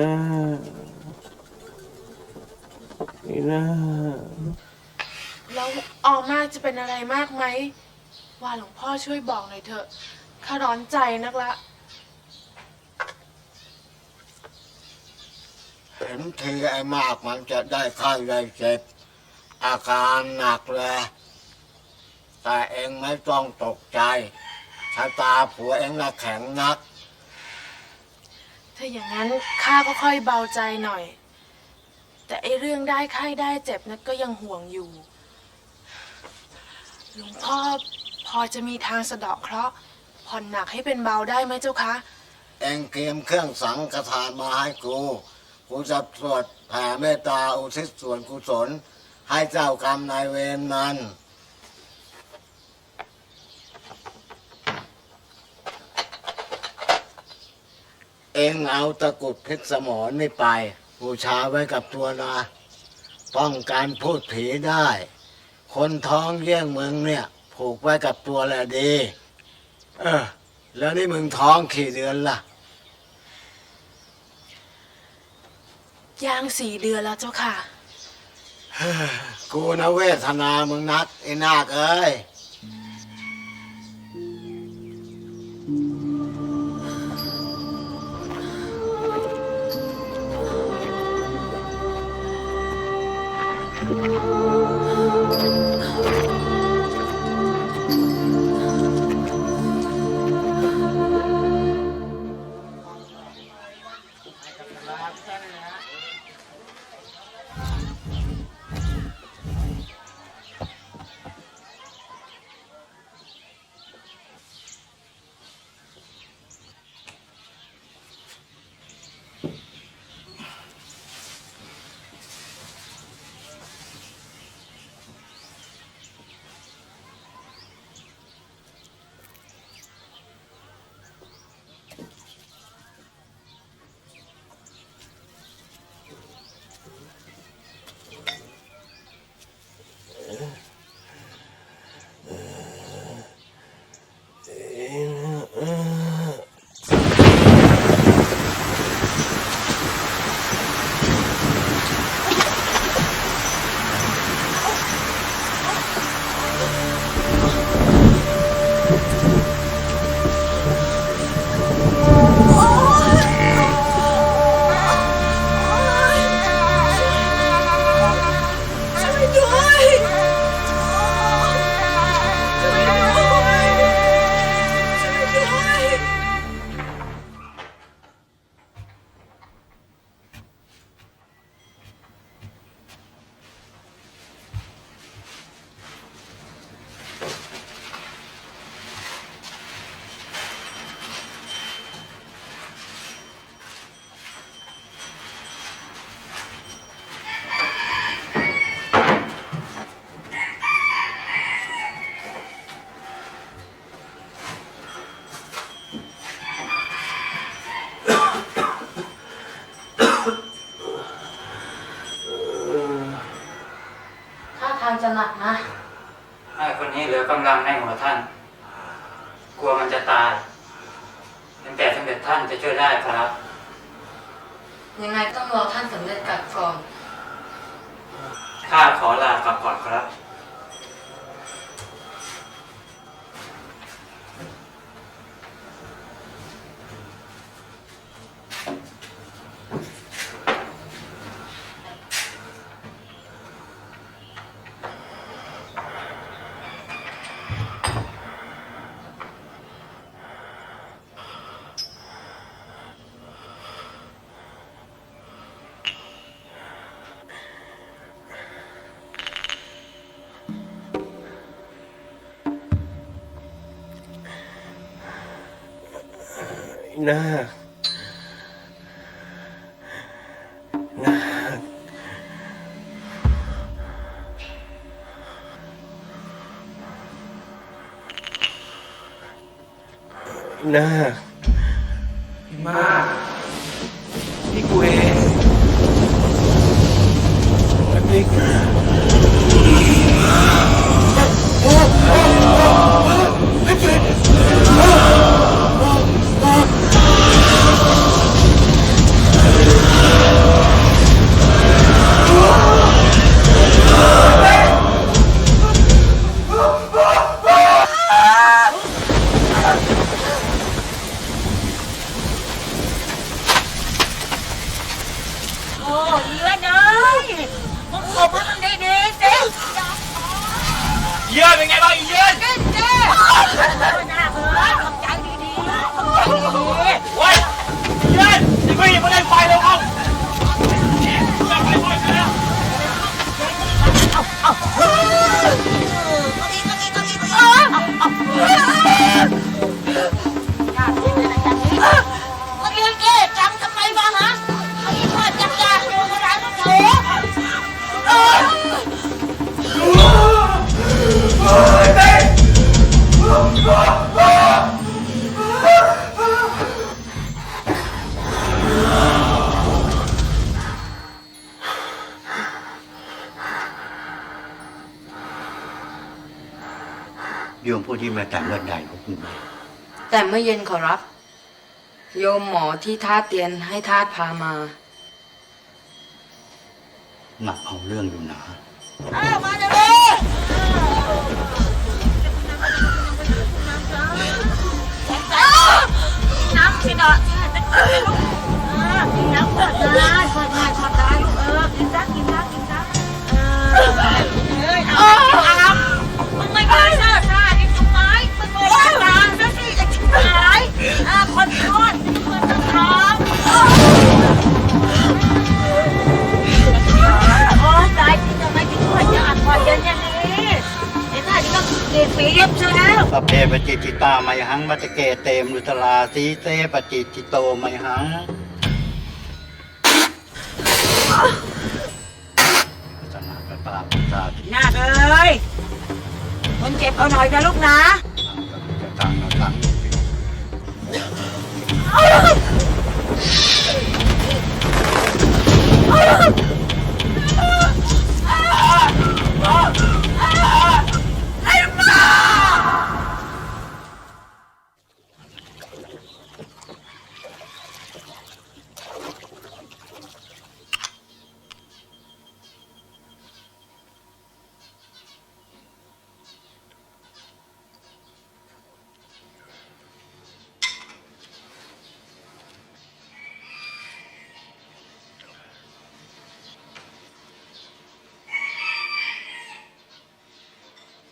นะอีนะแล้วออมากจะเป็นอะไรมากไหมว่าหลวงพ่อช่วยบอกหน่อยเถอะข้าร้อนใจนักละ เห็นทีไอ้มากมันจะได้ไข้ได้เจ็บ อาการหนักเลยแต่เองไม่ต้องตกใจชะตาผัวเองน่ะแข็งนัก ถ้าอย่างนั้นข้าก็ค่อยเบาใจหน่อย แต่ไอเรื่องได้ไข้ได้เจ็บนั้นก็ยังห่วงอยู่ หลวงพ่อพอจะมีทางสะเดาะเคราะห์ผ่อนหนักให้เป็นเบาได้ไหมเจ้าคะ เองเตรียมเครื่องสังฆทานมาให้กู กูจะสวดแผ่เมตตาอุทิศส่วนกุศล ให้เจ้ากรรมนายเวรมัน เองเอาตะกรุดเพชรสมรนี่ไป บูชาไว้กับตัวนะ ป้องกันพูดผีได้ คนท้องเยี่ยงมึงเนี่ย ผูกไว้กับตัวแหละดี เออ แล้วนี่มึงท้องกี่เดือนล่ะ ย่างสี่เดือนแล้วเจ้าค่ะ กูนะเวทนามึงนักไอ้นาคเอ้ย ให้คนนี้เหลือกำลังในหัวท่าน กลัวมันจะตายเป็นแต่สมเด็จท่านจะช่วยได้ครับ ยังไงต้องรอท่านสำเร็จกลับก่อน ข้าขอลากลับก่อนครับ อีนะนะอีนะ มึงขบให้มันดีๆสิเยื่เป็นไงบ้างเยื่อเจ๊เจ๊หน้าเบื่อขอใจดีๆขอบใจดีๆ เฮ้ยเยออย่าม่ยิงงเล่นไฟเร็วเอา โยมผู้ที่มาจากเลือดใหญ่ของคุณแต่เมื่อเย็นขอรับ โยมหมอที่ท่าเตียนให้ทาสพามา หนักเอาเรื่องอยู่นะอ้าวมาเดี๋ยวนี้น้ำกินอะกินน้ำเปิดได้เปิดได้เปิดได้ลูกเออกินซักกินซักกินซักเออเอ้ยเอาเอามึงไม่ไปซ่าซ่า คนทอดคนจะทำโอ้ตายจริงทำไมถึงว่าจะอ่านพอเย็นอย่างนี้ไอ้หน้านี่ก็เกลียดปีบใช่แล้วปเพปจิจิตาไมหังมัจเกเตมรุตลาสีเตปจิจิโตไมหังสนาคตาพุทธาหน้าเลยคนเจ็บเอาหน่อยนะลูกนะจะตังตัง 哎呦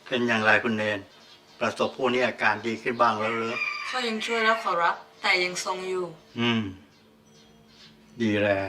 เป็นอย่างไรคุณเนน ประสบผู้นี้อาการดีขึ้นบ้างแล้วเหรือเขายังช่วยแล้วขอรับ แต่ยังทรงอยู่ อืม ดีแล้ว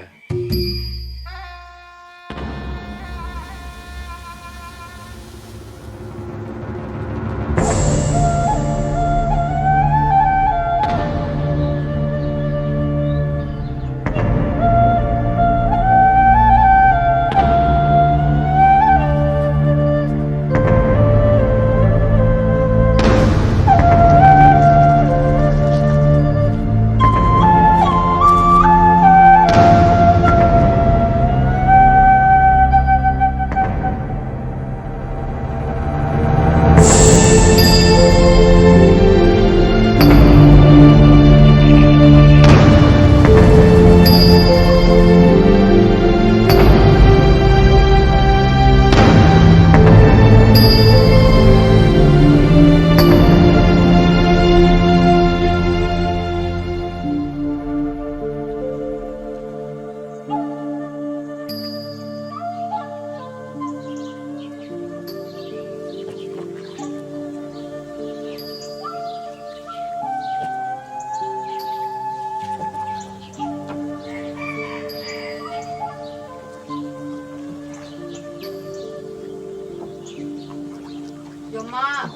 มมาก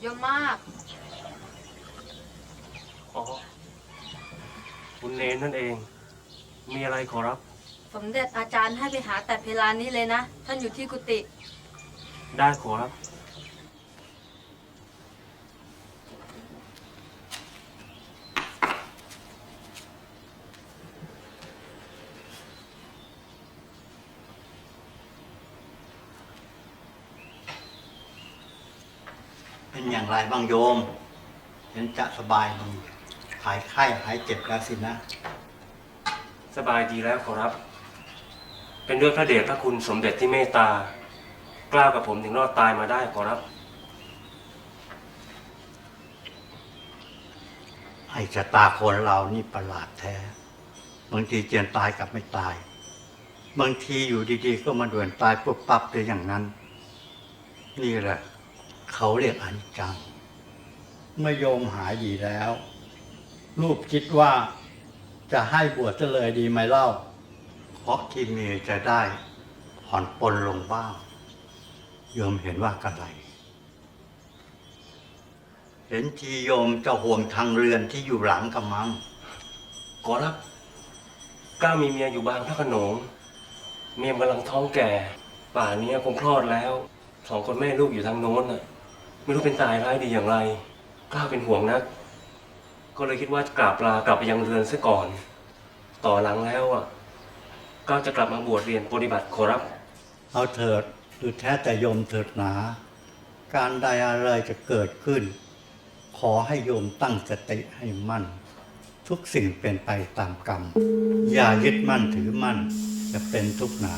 โยมมาก อ๋อ คุณเนนนั่นเอง มีอะไรขอรับ สมเด็จอาจารย์ให้ไปหาแต่เพลานี้เลยนะ ท่านอยู่ที่กุฏิได้ขอรับ อย่างไรบ้างโยม เห็นจะสบายดี หายไข้หายเจ็บแล้วสินะ สบายดีแล้วขอรับ เป็นด้วยพระเดชพระคุณสมเด็จที่เมตตา กล้ากับผมถึงรอดตายมาได้ขอรับ ไอ้ชะตาคนเรานี่ประหลาดแท้ บางทีเจียนตายกับไม่ตาย บางทีอยู่ดีๆ ก็มาด่วนตายปุ๊บปั๊บเลยอย่างนั้น นี่แหละ เขาเรียกอนิจจัง เมื่อโยมหายดีแล้ว รูปคิดว่าจะให้บวชจะเลยดีไหมเล่า เพราะที่มีจะได้ผ่อนปลนลงบ้างโยมเห็นว่ากระไร เห็นทีโยมจะห่วงทางเรือนที่อยู่หลังกำมังขอรับกล้ามีเมียอยู่บางพระโขนง เมียกำลังท้องแก่ ป่านนี้คงคลอดแล้ว สองคนแม่ลูกอยู่ทางโน้นน่ะ ไม่รู้เป็นตายร้ายดีอย่างไรกล้าเป็นห่วงนัก ก็เลยคิดว่าจะกลับลากลับไปยังเรือนซะก่อน ต่อหลังแล้วอะก้าวจะกลับมาบวชเรียนปฏิบัติขอรับ เอาเถิดหรือแท้แต่โยมเถิดหนา การใดอะไรจะเกิดขึ้น ขอให้โยมตั้งสติให้มั่น ทุกสิ่งเป็นไปตามกรรม อย่ายึดมั่นถือมั่น จะเป็นทุกข์หนา